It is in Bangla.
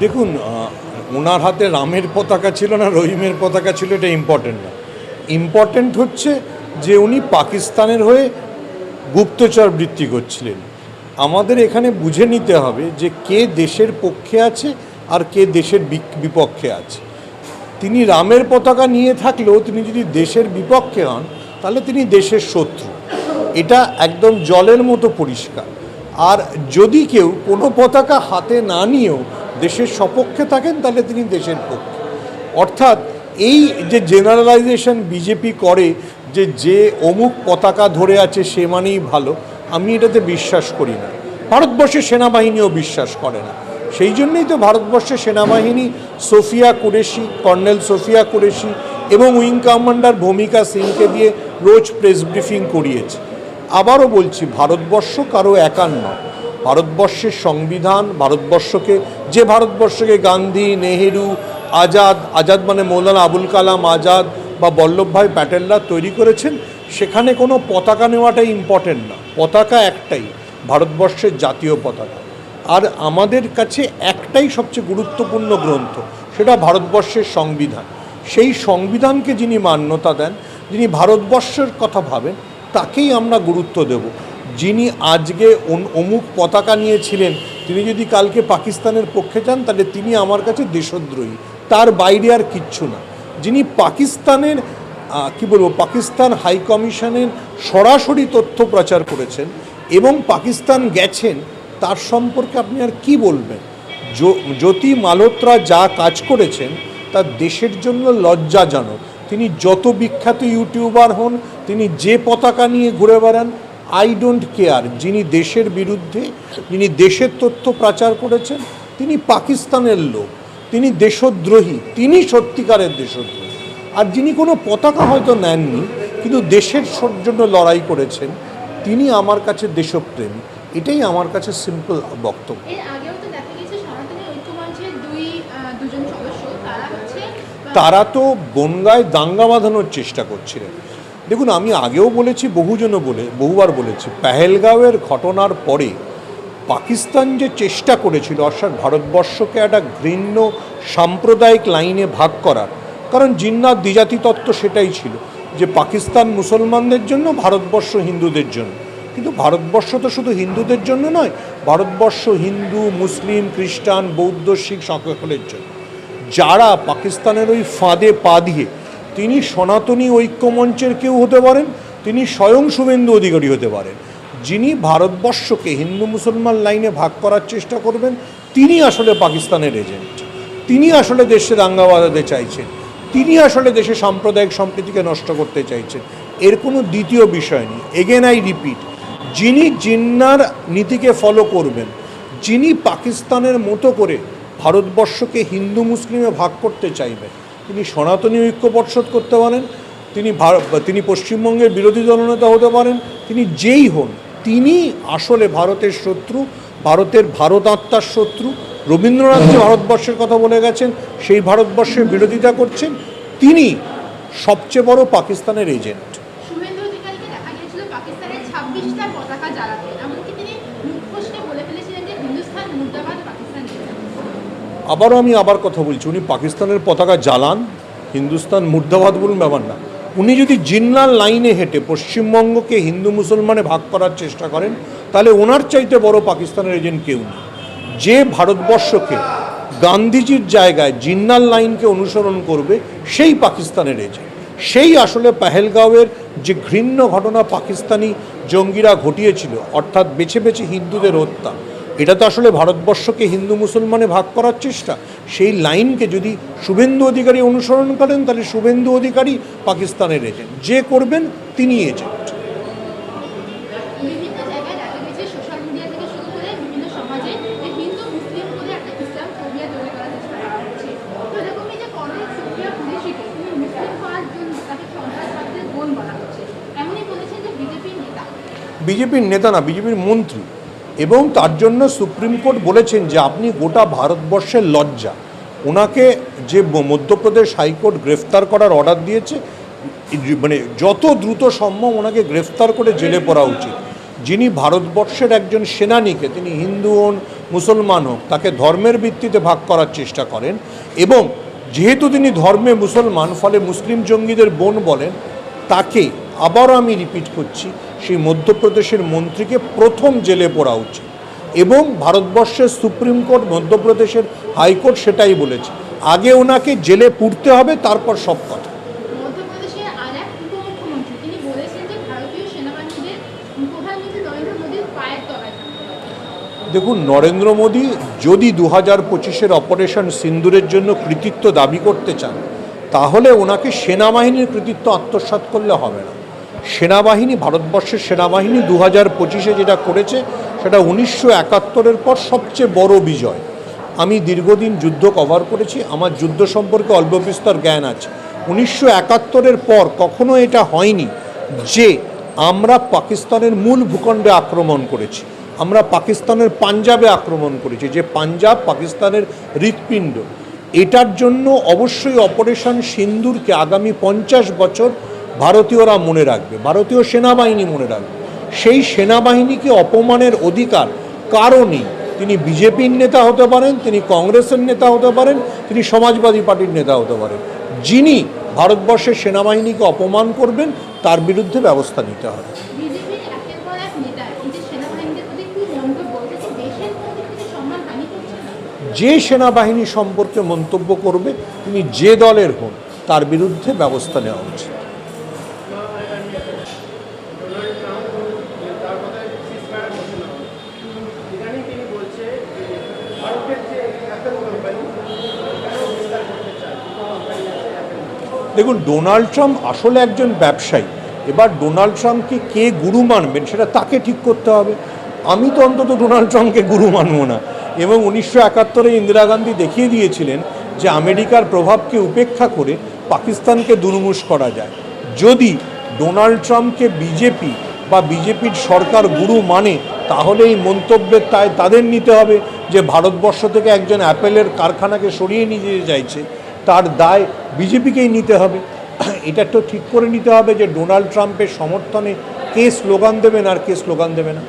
দেখুন ওনার হাতে রামের পতাকা ছিল না, রহিমের পতাকা ছিল, এটা ইম্পর্টেন্ট না। ইম্পর্টেন্ট হচ্ছে যে উনি পাকিস্তানের হয়ে গুপ্তচর বৃত্তি করছিলেন। আমাদের এখানে বুঝে নিতে হবে যে কে দেশের পক্ষে আছে আর কে দেশের বিপক্ষে আছে। তিনি রামের পতাকা নিয়ে থাকলেও তিনি যদি দেশের বিপক্ষে হন, তাহলে তিনি দেশের শত্রু। এটা একদম জলের মতো পরিষ্কার। আর যদি কেউ কোনো পতাকা হাতে না নিয়েও দেশের সপক্ষে থাকেন, তাহলে তিনি দেশের পক্ষে। অর্থাৎ এই যে জেনারেলাইজেশন বিজেপি করে যে যে অমুক পতাকা ধরে আছে সে মানেই ভালো, আমি এটাতে বিশ্বাস করি না। ভারতবর্ষের সেনাবাহিনীও বিশ্বাস করে না। সেই জন্যই তো ভারতবর্ষের সেনাবাহিনী Sofia Qureshi, colonel Sofia Qureshi এবং উইং কমান্ডার ভূমিকা সিংকে দিয়ে রোজ প্রেস ব্রিফিং করিয়েছে। আবারও বলছি, ভারতবর্ষ কারও একার নয়। ভারতবর্ষের সংবিধান, ভারতবর্ষকে, যে ভারতবর্ষকে গান্ধী, নেহেরু, আজাদ আজাদ মানে মৌলানা আবুল কালাম আজাদ বা বল্লভভাই প্যাটেলরা তৈরি করেছেন, সেখানে কোনো পতাকা নেওয়াটাই ইম্পর্টেন্ট না। পতাকা একটাই, ভারতবর্ষের জাতীয় পতাকা। আর আমাদের কাছে একটাই সবচেয়ে গুরুত্বপূর্ণ গ্রন্থ, সেটা ভারতবর্ষের সংবিধান। সেই সংবিধানকে যিনি মান্যতা দেন, যিনি ভারতবর্ষের কথা ভাবেন, তাকেই আমরা গুরুত্ব দেব। যিনি আজকে অমুক পতাকা নিয়েছিলেন, তিনি যদি কালকে পাকিস্তানের পক্ষে যান, তাহলে তিনি আমার কাছে দেশদ্রোহী। তার বাইরে আর কিচ্ছু না। যিনি পাকিস্তানের কি বলব, পাকিস্তান হাই কমিশনের সরাসরি তথ্য প্রচার করেছেন এবং পাকিস্তান গেছেন, তার সম্পর্কে আপনি আর কি বলবেন? জ্যো- জ্যোতি মালহোত্রা যা কাজ করেছেন, তা দেশের জন্য লজ্জাজনক। তিনি যত বিখ্যাত ইউটিউবার হন, তিনি যে পতাকা নিয়ে ঘুরে বেড়ান আই ডোন্ট কেয়ার যিনি দেশের বিরুদ্ধে যিনি দেশের তথ্য প্রচার করেছেন তিনি পাকিস্তানের লোক। তিনি দেশদ্রোহী। তিনি সত্যিকারের দেশদ্রোহী। আর যিনি কোনো পতাকা হয়তো নেননি কিন্তু দেশের জন্য লড়াই করেছেন তিনি আমার কাছে দেশপ্রেমী। এটাই আমার কাছে সিম্পল বক্তব্য। তারা তো বনগায় দাঙ্গা বাঁধানোর চেষ্টা করছিলেন। দেখুন, আমি আগেও বলেছি, বহুজনও বলে, বহুবার বলেছি, পেহেলগাঁওয়ের ঘটনার পরে পাকিস্তান যে চেষ্টা করেছিল, অর্থাৎ ভারতবর্ষকে একটা ঘৃণ্য সাম্প্রদায়িক লাইনে ভাগ করার, কারণ জিন্নাত দ্বিজাতি তত্ত্ব সেটাই ছিল, যে পাকিস্তান মুসলমানদের জন্য, ভারতবর্ষ হিন্দুদের জন্য। কিন্তু ভারতবর্ষ তো শুধু হিন্দুদের জন্য নয়, ভারতবর্ষ হিন্দু, মুসলিম, খ্রিস্টান, বৌদ্ধ, শিখ সকলের জন্য। যারা পাকিস্তানের ওই ফাঁদে পা দিয়ে তিনি সনাতনী ঐক্যমঞ্চের কেউ হতে পারেন, তিনি স্বয়ং শুভেন্দু অধিকারী হতে পারেন। যিনি ভারতবর্ষকে হিন্দু মুসলমান লাইনে ভাগ করার চেষ্টা করবেন, তিনি আসলে পাকিস্তানের এজেন্ট। তিনি আসলে দেশে দাঙ্গা বাঁধাতে চাইছেন। তিনি আসলে দেশে সাম্প্রদায়িক সম্প্রীতিকে নষ্ট করতে চাইছেন। এর কোনো দ্বিতীয় বিষয় নেই। এগেন আই রিপিট যিনি জিন্নার নীতিকে ফলো করবেন, যিনি পাকিস্তানের মতো করে ভারতবর্ষকে হিন্দু মুসলিমে ভাগ করতে চাইবেন তিনি সনাতনী ঐক্য পর্ষদ করতে পারেন, তিনি তিনি পশ্চিমবঙ্গের বিরোধী দলনেতা হতে পারেন, তিনি যেই হন, তিনি আসলে ভারতের শত্রু, ভারতের ভারত আত্মার শত্রু। রবীন্দ্রনাথ যে ভারতবর্ষের কথা বলে গেছেন, সেই ভারতবর্ষের বিরোধিতা করছেন, তিনি সবচেয়ে বড় পাকিস্তানের এজেন্ট। দেখা গিয়েছিল পাকিস্তানের ছাব্বিশটা পতাকা এমনকি তিনি মুখ ফসকে বলে ফেলেছিলেন যে হিন্দুস্তান মুর্দাবাদ পাকিস্তান জিন্দাবাদ। আবারও আমি আবার কথা বলছি, উনি পাকিস্তানের পতাকা জ্বালান, হিন্দুস্তান মুর্দাবাদ বলুন ব্যাপার না। উনি যদি জিন্নার লাইনে হেঁটে পশ্চিমবঙ্গকে হিন্দু মুসলমানে ভাগ করার চেষ্টা করেন, তাহলে ওনার চাইতে বড় পাকিস্তানের এজেন্ট কেউ নেই। যে ভারতবর্ষকে গান্ধীজির জায়গায় জিন্নার লাইনকে অনুসরণ করবে, সেই পাকিস্তানের এজেন্ট। সেই আসলে পেহেলগাঁওয়ের যে ঘৃণ্য ঘটনা পাকিস্তানি জঙ্গিরা ঘটিয়েছিল, অর্থাৎ বেছে বেছে হিন্দুদের হত্যা এটা তো আসলে ভারতবর্ষকে হিন্দু মুসলমানে ভাগ করার চেষ্টা। সেই লাইনকে যদি শুভেন্দু অধিকারী অনুসরণ করেন তাহলে শুভেন্দু অধিকারী পাকিস্তানের এজেন্ট যে করবেন তিনি এজেন্ট বিজেপির নেতা না বিজেপির মন্ত্রী। এবং তার জন্য সুপ্রিম কোর্ট বলেছেন যে আপনি গোটা ভারতবর্ষের লজ্জা। ওনাকে যে মধ্যপ্রদেশ হাইকোর্ট গ্রেফতার করার অর্ডার দিয়েছে মানে যত দ্রুত সম্ভব ওনাকে গ্রেফতার করে জেলে পড়া উচিত। যিনি ভারতবর্ষের একজন সেনানীকে, তিনি হিন্দু হন, মুসলমান হোক, তাকে ধর্মের ভিত্তিতে ভাগ করার চেষ্টা করেন এবং যেহেতু তিনি ধর্মে মুসলমান, ফলে মুসলিম জঙ্গিদের বোন বলেন, তাকে আবারও আমি রিপিট করছি সেই মধ্যপ্রদেশের মন্ত্রীকে প্রথম জেলে পড়া উচিত। এবং ভারতবর্ষের সুপ্রিম কোর্ট মধ্যপ্রদেশের হাইকোর্ট সেটাই বলেছে। আগে ওনাকে জেলে পুড়তে হবে তারপর সব কথা। দেখুন নরেন্দ্র মোদী যদি দু হাজার পঁচিশের অপারেশন সিন্দুরের জন্য কৃতিত্ব দাবি করতে চান তাহলে ওনাকে সেনাবাহিনীর কৃতিত্ব আত্মসাৎ করলে হবে না। সেনাবাহিনী, ভারতবর্ষের সেনাবাহিনী দু হাজার পঁচিশে যেটা করেছে, সেটা উনিশশো একাত্তরের পর সবচেয়ে বড় বিজয়। আমি দীর্ঘদিন যুদ্ধ কভার করেছি, আমার যুদ্ধ সম্পর্কে অল্প বিস্তর জ্ঞান আছে। উনিশশো একাত্তরের পর কখনো এটা হয়নি যে আমরা পাকিস্তানের মূল ভূখণ্ডে আক্রমণ করেছি, আমরা পাকিস্তানের পাঞ্জাবে আক্রমণ করেছি, যে পাঞ্জাব পাকিস্তানের হৃৎপিণ্ড। এটার জন্য অবশ্যই অপারেশন সিন্দুরকে আগামী পঞ্চাশ বছর ভারতীয়রা মনে রাখবে ভারতীয় সেনাবাহিনী মনে রাখবে। সেই সেনাবাহিনীকে অপমানের অধিকার কারও নেই তিনি বিজেপির নেতা হতে পারেন তিনি কংগ্রেসের নেতা হতে পারেন তিনি সমাজবাদী পার্টির নেতা হতে পারেন। যিনি ভারতবর্ষের সেনাবাহিনীকে অপমান করবেন তার বিরুদ্ধে ব্যবস্থা নিতে হবে। যে সেনাবাহিনী সম্পর্কে মন্তব্য করবে তিনি যে দলের হন তার বিরুদ্ধে ব্যবস্থা নেওয়া উচিত ডোনাল্ড ট্রাম্প তার কথায় সিজফায়ার ঘোষণা হলো ইদানিং তিনি বলছে যে ভারতের যে অ্যাপেল কোম্পানি কেন বিস্তার করতে চায় দুটো কোম্পানি আছে অ্যাপেল দেখুন, ডোনাল্ড ট্রাম্প আসলে একজন ব্যবসায়ী। এবার ডোনাল্ড ট্রাম্পকে কে গুরু মানবেন সেটা তাকে ঠিক করতে হবে। আমি তো অন্তত ডোনাল্ড ট্রাম্পকে গুরু মানব না। এবং উনিশশো একাত্তরে ইন্দিরা গান্ধী দেখিয়ে দিয়েছিলেন যে আমেরিকার প্রভাবকে উপেক্ষা করে পাকিস্তানকে দুর্মুষ করা যায়। যদি ডোনাল্ড ট্রাম্পকে বিজেপি বা বিজেপির সরকার গুরু মানে তাহলে এই মন্তব্যের তাই তাদের নিতে হবে যে ভারতবর্ষ থেকে একজন অ্যাপেলের কারখানাকে সরিয়ে নিয়ে যেতে চাইছে, তার দায় বিজেপিকেই নিতে হবে। এটা তো ঠিক করে নিতে হবে যে ডোনাল্ড ট্রাম্পের সমর্থনে কে স্লোগান দেবেন আর কে স্লোগান দেবে না।